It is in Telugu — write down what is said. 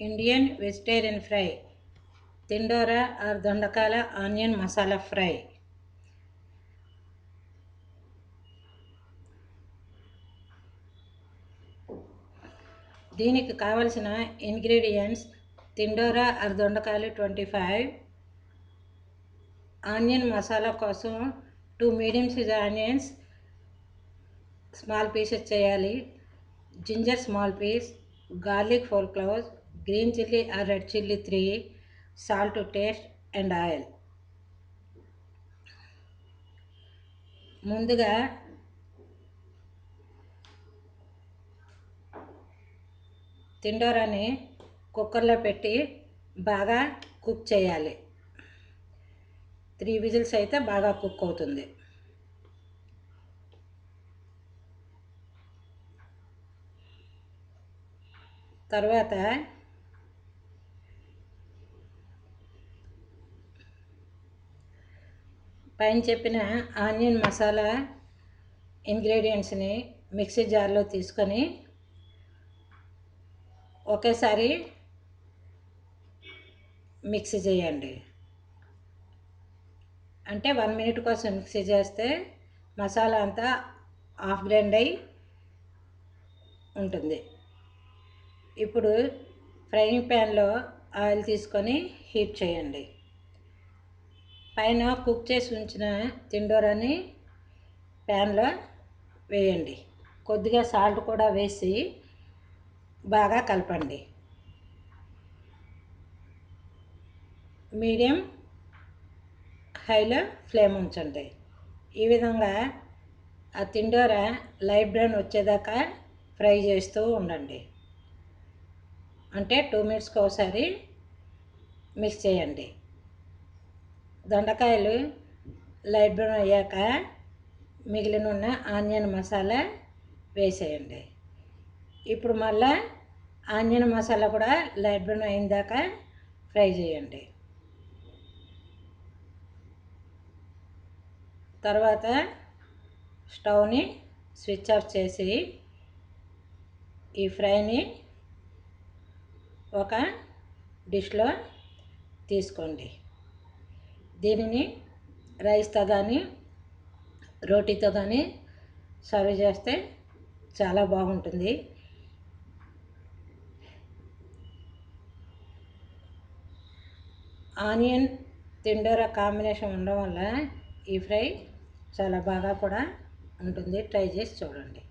Indian vegetarian fry tindora or దొండకాల onion masala fry. దీనికి కావలసిన ఇంగ్రీడియంట్స్ తిండోరా ఆర్ దొండకాయలు ట్వంటీ ఫైవ్ ఆనియన్ మసాలా కోసం two medium size onions small pieces చేయాలి ginger small piece garlic four cloves green chilli or red chilli three salt to taste and oil. ముందుగా తిండోరాని కుక్కర్లో పెట్టి బాగా కుక్ చేయాలి. త్రీ విజిల్స్ అయితే బాగా కుక్ అవుతుంది. తర్వాత పైన చెప్పిన ఆనియన్ మసాలా ఇంగ్రీడియంట్స్ని మిక్సీ జార్లో తీసుకొని ఒకేసారి మిక్సీ చేయండి. అంటే వన్ మినిట్ కోసం మిక్సీ చేస్తే మసాలా అంతా హాఫ్ గ్రైండ్ అయి ఉంటుంది. ఇప్పుడు ఫ్రైయింగ్ ప్యాన్లో ఆయిల్ తీసుకొని హీట్ చేయండి. పైన కుక్ చేసి ఉంచిన తిండోరాని ప్యాన్లో వేయండి. కొద్దిగా సాల్ట్ కూడా వేసి బాగా కలపండి. మీడియం హైలో ఫ్లేమ్ ఉంచండి. ఈ విధంగా ఆ తిండోర లైట్ బ్రౌన్ వచ్చేదాకా ఫ్రై చేస్తూ ఉండండి. అంటే టూ మినిట్స్కి ఒకసారి మిక్స్ చేయండి. దొండకాయలు లైట్ బ్రౌన్ అయ్యాక మిగిలిన ఉన్న ఆనియన్ మసాలా వేసేయండి. ఇప్పుడు మళ్ళా ఆనియన్ మసాలా కూడా లైట్ బ్రౌన్ అయిన దాకా ఫ్రై చేయండి. తర్వాత స్టవ్ని స్విచ్ ఆఫ్ చేసి ఈ ఫ్రైని ఒక డిష్లో తీసుకోండి. దీనిని? రైస్తో కానీ రోటీతో కానీ సర్వ్ చేస్తే చాలా బాగుంటుంది. ఆనియన్ తిండోరా కాంబినేషన్ ఉండడం వల్ల ఈ ఫ్రై చాలా బాగా కూడా ఉంటుంది. ట్రై చేసి చూడండి.